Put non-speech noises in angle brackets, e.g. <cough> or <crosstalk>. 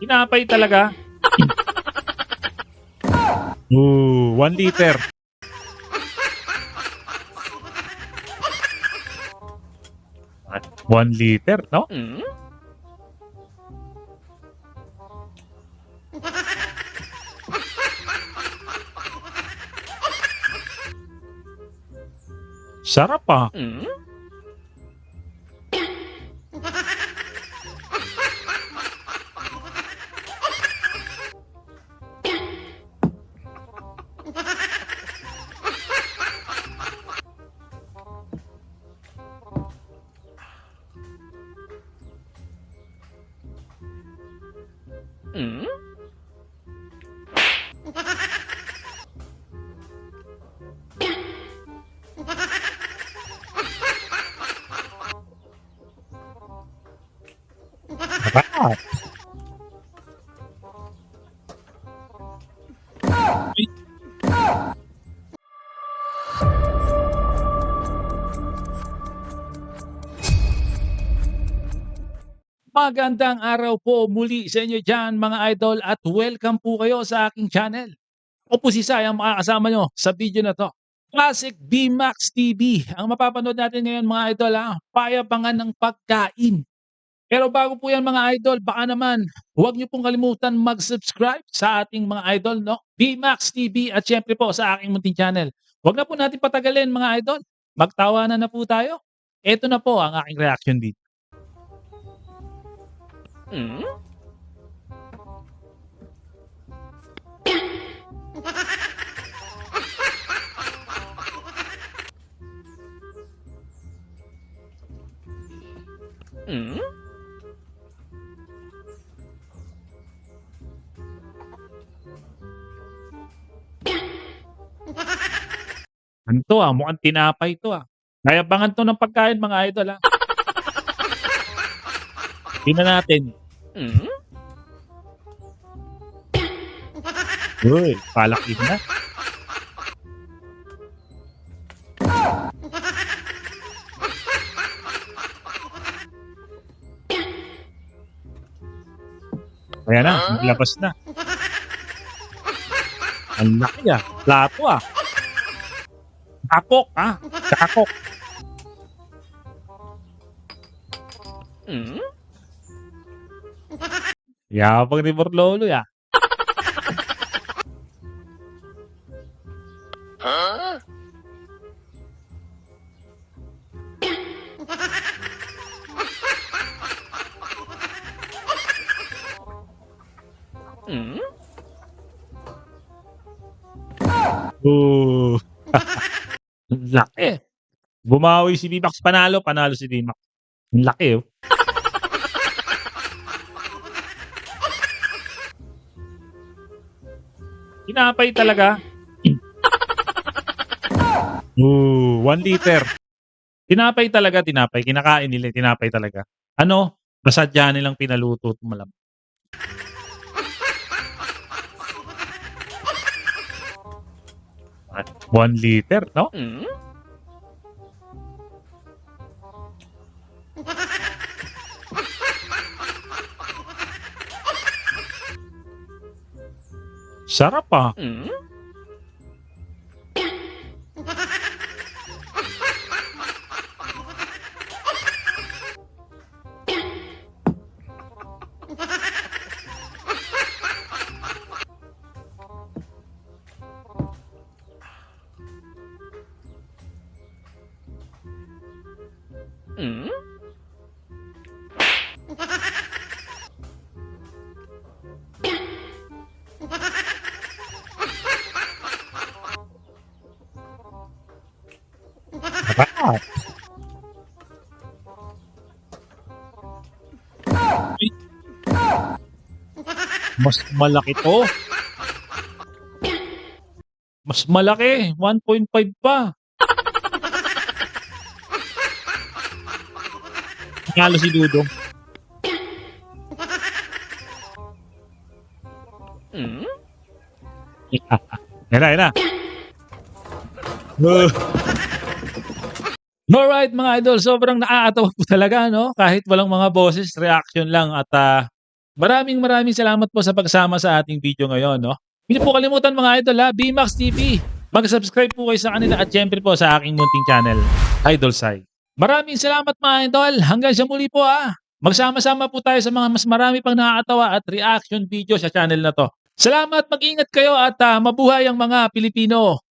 Tinapay talaga. <laughs> Ooh, 1 liter. At 1 liter, no? Sarap ah. Sarap. Magandang araw po muli sa inyo dyan mga idol at welcome po kayo sa aking channel. Ako po si Sai ang makakasama nyo sa video na to. Classic BMAX TV. Ang mapapanood natin ngayon mga idol ha, payabangan ng pagkain. Pero bago po yan mga idol, baka naman huwag nyo pong kalimutan mag-subscribe sa ating mga idol, no? BMAX TV at syempre po sa aking munting channel. Huwag na po natin patagalin mga idol. Magtawanan na po tayo. Ito na po ang aking reaction video. Ano to ah, mukhang tinapay to ah. Nayabangan to ng pagkain mga idol ah. Tingnan natin. Uy, palaki na. Ayan na, naglabas na. Ang laki ah. Plato ah. Kakok ah. Kakok. Yabang ni Borlolo ya. Oh. Ang <laughs> laki. Bumawi si Bimax panalo, panalo si Bimax. Laki oh. Tinapay talaga. <laughs> Ooh, 1 liter. Tinapay talaga, tinapay. Kinakain nila, tinapay talaga. Ano? Basadya nilang pinaluto. Malam. At 1 liter, no? Sarap ah. Sarap. Mas malaki to. Mas malaki. 1.5 pa. Nalo si Dudong. Yan na, yan na. Uh. Alright mga idol, sobrang nakakatawa po talaga no? Kahit walang mga boses, reaction lang at ah, Maraming maraming salamat po sa pagsama sa ating video ngayon. No? Hindi po kalimutan mga idol ha, BMAX TV. Mag-subscribe po kayo sa kanila at syempre po sa aking munting channel, Idol Sai. Maraming salamat mga idol. Hanggang sa muli po ha. Magsama-sama po tayo sa mga mas marami pang nakakatawa at reaction video sa channel na to. Salamat, mag-ingat kayo at ah, mabuhay ang mga Pilipino.